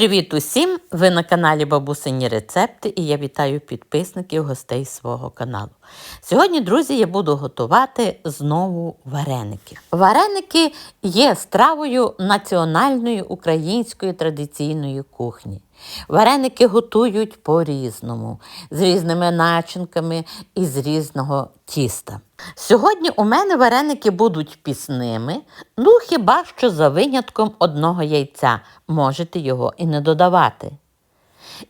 Привіт усім! Ви на каналі Бабусині Рецепти і я вітаю підписників гостей свого каналу. Сьогодні, друзі, я буду готувати знову вареники. Вареники є стравою національної української традиційної кухні. Вареники готують по-різному, з різними начинками і з різного тіста. Сьогодні у мене вареники будуть пісними, ну хіба що за винятком одного яйця можете його і не додавати.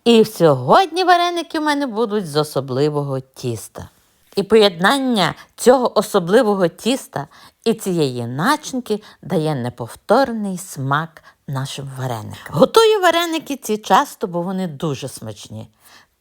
І сьогодні вареники в мене будуть з особливого тіста. І поєднання цього особливого тіста і цієї начинки дає неповторний смак нашим вареникам. Готую вареники ці часто, бо вони дуже смачні.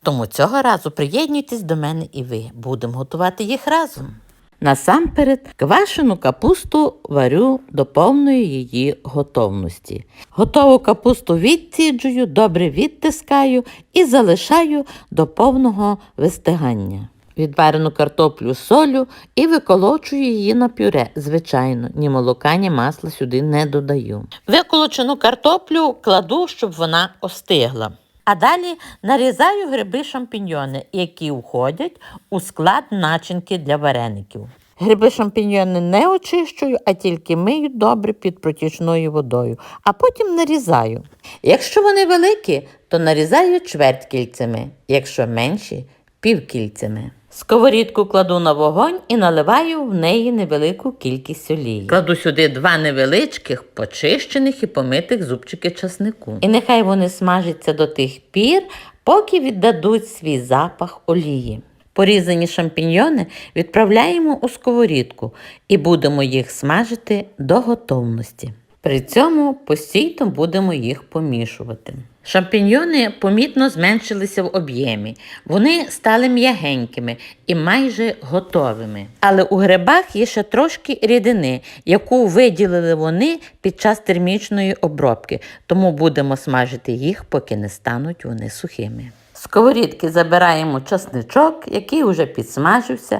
Тому цього разу приєднуйтесь до мене і ви. Будемо готувати їх разом. Насамперед квашену капусту варю до повної її готовності. Готову капусту відціджую, добре відтискаю і залишаю до повного вистигання. Відварену картоплю солю і виколочую її на пюре. Звичайно, ні молока, ні масла сюди не додаю. Виколочену картоплю кладу, щоб вона остигла. А далі нарізаю гриби шампіньйони, які входять у склад начинки для вареників. Гриби шампіньйони не очищую, а тільки мию добре під протічною водою, а потім нарізаю. Якщо вони великі, то нарізаю чверть кільцями, якщо менші півкільцями. Сковорідку кладу на вогонь і наливаю в неї невелику кількість олії. Кладу сюди два невеличких, почищених і помитих зубчики часнику. І нехай вони смажаться до тих пір, поки віддадуть свій запах олії. Порізані шампіньйони відправляємо у сковорідку і будемо їх смажити до готовності. При цьому постійно будемо їх помішувати. Шампіньйони помітно зменшилися в об'ємі. Вони стали м'ягенькими і майже готовими. Але у грибах є ще трошки рідини, яку виділили вони під час термічної обробки, тому будемо смажити їх, поки не стануть вони сухими. З сковорідки забираємо часничок, який вже підсмажився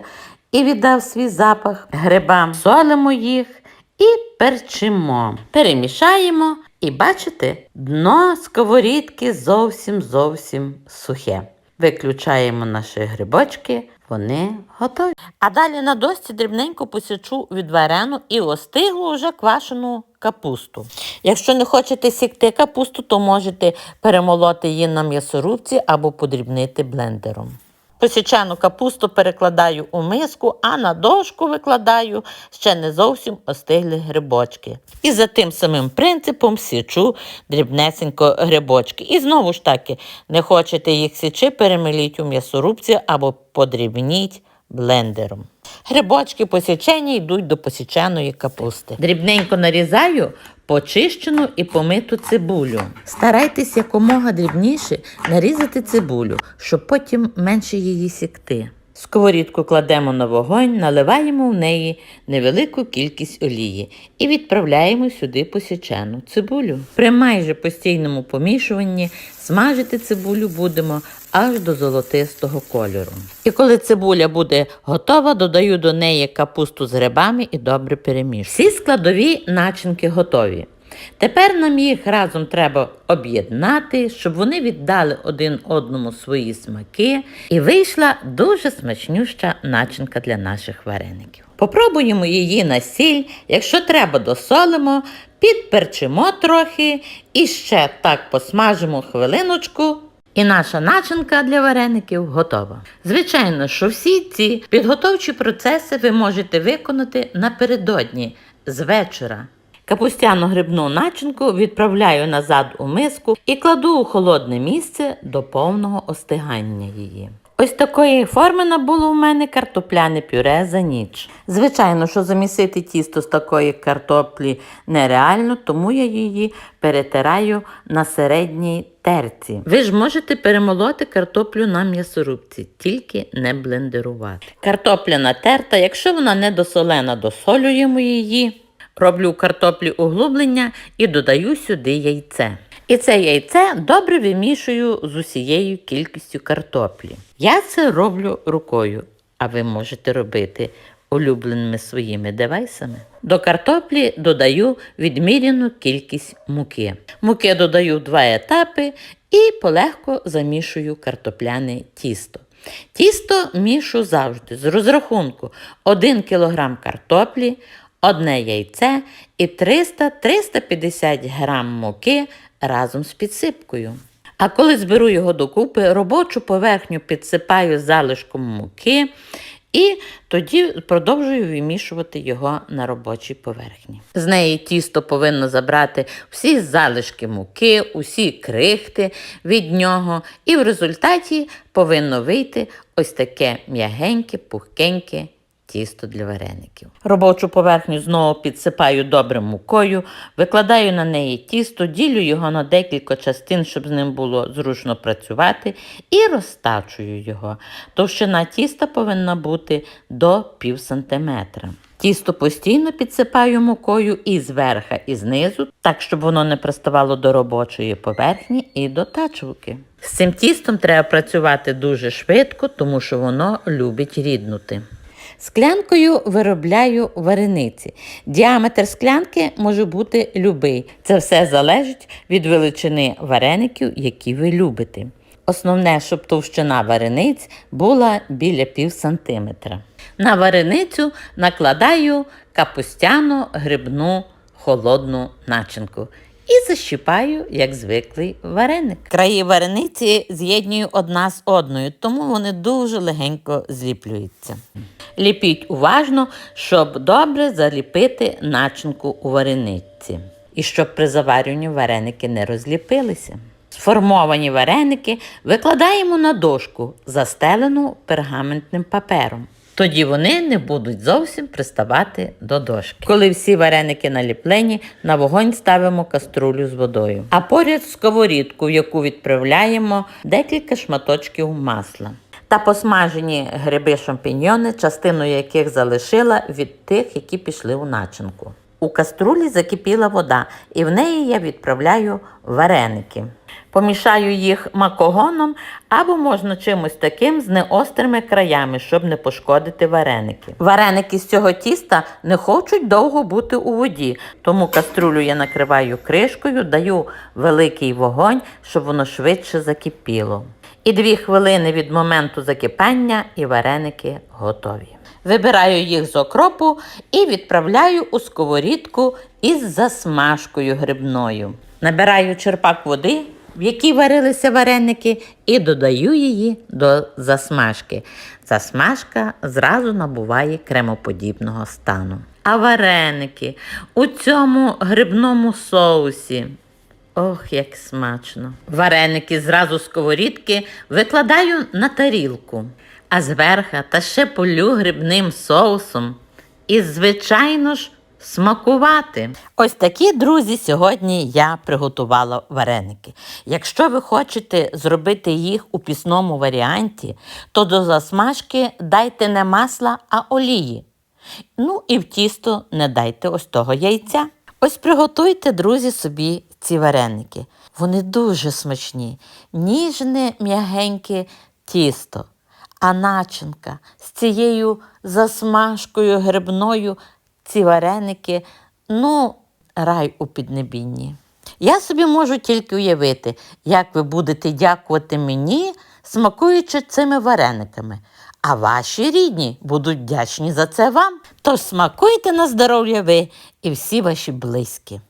і віддав свій запах грибам. Солимо їх і перчимо. Перемішаємо і бачите, дно сковорідки зовсім зовсім сухе. Виключаємо наші грибочки, вони готові. А далі на досці дрібненько посічу відварену і остиглу вже квашену капусту. Якщо не хочете сікти капусту, то можете перемолоти її на м'ясорубці або подрібнити блендером. Посічену капусту перекладаю у миску, а на дошку викладаю ще не зовсім остиглі грибочки. І за тим самим принципом січу дрібнесенько грибочки. І знову ж таки, не хочете їх січи, перемеліть у м'ясорубці або подрібніть блендером. Грибочки посічені йдуть до посіченої капусти. Дрібненько нарізаю почищену і помиту цибулю. Старайтесь якомога дрібніше нарізати цибулю, щоб потім менше її сікти. Сковорідку кладемо на вогонь, наливаємо в неї невелику кількість олії і відправляємо сюди посічену цибулю. При майже постійному помішуванні смажити цибулю будемо аж до золотистого кольору. І коли цибуля буде готова, додаю до неї капусту з грибами і добре перемішую. Всі складові начинки готові. Тепер нам їх разом треба об'єднати, щоб вони віддали один одному свої смаки, і вийшла дуже смачнюща начинка для наших вареників. Попробуємо її на сіль, якщо треба, досолимо, підперчимо трохи і ще так посмажимо хвилиночку. І наша начинка для вареників готова. Звичайно, що всі ці підготовчі процеси ви можете виконати напередодні з вечора. Капустяну грибну начинку відправляю назад у миску і кладу у холодне місце до повного остигання її. Ось такої форми набуло в мене картопляне пюре за ніч. Звичайно, що замісити тісто з такої картоплі нереально, тому я її перетираю на середній терці. Ви ж можете перемолоти картоплю на м'ясорубці, тільки не блендерувати. Картопля натерта, якщо вона не досолена, досолюємо її. Роблю картоплі углублення і додаю сюди яйце. І це яйце добре вимішую з усією кількістю картоплі. Я це роблю рукою, а ви можете робити улюбленими своїми девайсами. До картоплі додаю відміряну кількість муки. Муки додаю в два етапи і полегко замішую картопляне тісто. Тісто мішу завжди з розрахунку 1 кг картоплі, одне яйце і 300-350 г муки разом з підсипкою. А коли зберу його докупи, робочу поверхню підсипаю залишком муки і тоді продовжую вимішувати його на робочій поверхні. З неї тісто повинно забрати всі залишки муки, усі крихти від нього, і в результаті повинно вийти ось таке м'ягеньке, пухкеньке тісто для вареників. Робочу поверхню знову підсипаю добре мукою, викладаю на неї тісто, ділю його на декілька частин, щоб з ним було зручно працювати, і розтачую його. Товщина тіста повинна бути до пів сантиметра. Тісто постійно підсипаю мукою і зверха, і знизу, так, щоб воно не приставало до робочої поверхні і до тачівки. З цим тістом треба працювати дуже швидко, тому що воно любить ріднути. Склянкою виробляю варениці. Діаметр склянки може бути любий. Це все залежить від величини вареників, які ви любите. Основне, щоб товщина варениць була біля пів сантиметра. На вареницю накладаю капустяну грибну холодну начинку і защіпаю, як звиклий вареник. Краї варениці з'єднюю одна з одною, тому вони дуже легенько зліплюються. Ліпіть уважно, щоб добре заліпити начинку у варениці. І щоб при заварюванні вареники не розліпилися. Сформовані вареники викладаємо на дошку, застелену пергаментним папером. Тоді вони не будуть зовсім приставати до дошки. Коли всі вареники наліплені, на вогонь ставимо каструлю з водою. А поряд сковорідку, в яку відправляємо декілька шматочків масла. Та посмажені гриби шампіньйони, частину яких залишила від тих, які пішли у начинку. У каструлі закипіла вода, і в неї я відправляю вареники. Помішаю їх макогоном або можна чимось таким з неострими краями, щоб не пошкодити вареники. Вареники з цього тіста не хочуть довго бути у воді, тому каструлю я накриваю кришкою, даю великий вогонь, щоб воно швидше закипіло. І дві хвилини від моменту закипання і вареники готові. Вибираю їх з окропу і відправляю у сковорідку із засмажкою грибною. Набираю черпак води, в якій варилися вареники, і додаю її до засмажки. Засмажка зразу набуває кремоподібного стану. А вареники у цьому грибному соусі. Ох, як смачно. Вареники зразу з сковорідки викладаю на тарілку, а зверха та ще полю грибним соусом. І, звичайно ж, смакувати. Ось такі, друзі, сьогодні я приготувала вареники. Якщо ви хочете зробити їх у пісному варіанті, то до засмажки дайте не масла, а олії. Ну і в тісто не дайте ось того яйця. Ось приготуйте, друзі, собі ці вареники. Вони дуже смачні, ніжне, м'ягеньке тісто, а начинка з цією засмажкою грибною, ці вареники, ну, рай у піднебінні. Я собі можу тільки уявити, як ви будете дякувати мені, смакуючи цими варениками. А ваші рідні будуть вдячні за це вам. Тож смакуйте на здоров'я ви і всі ваші близькі.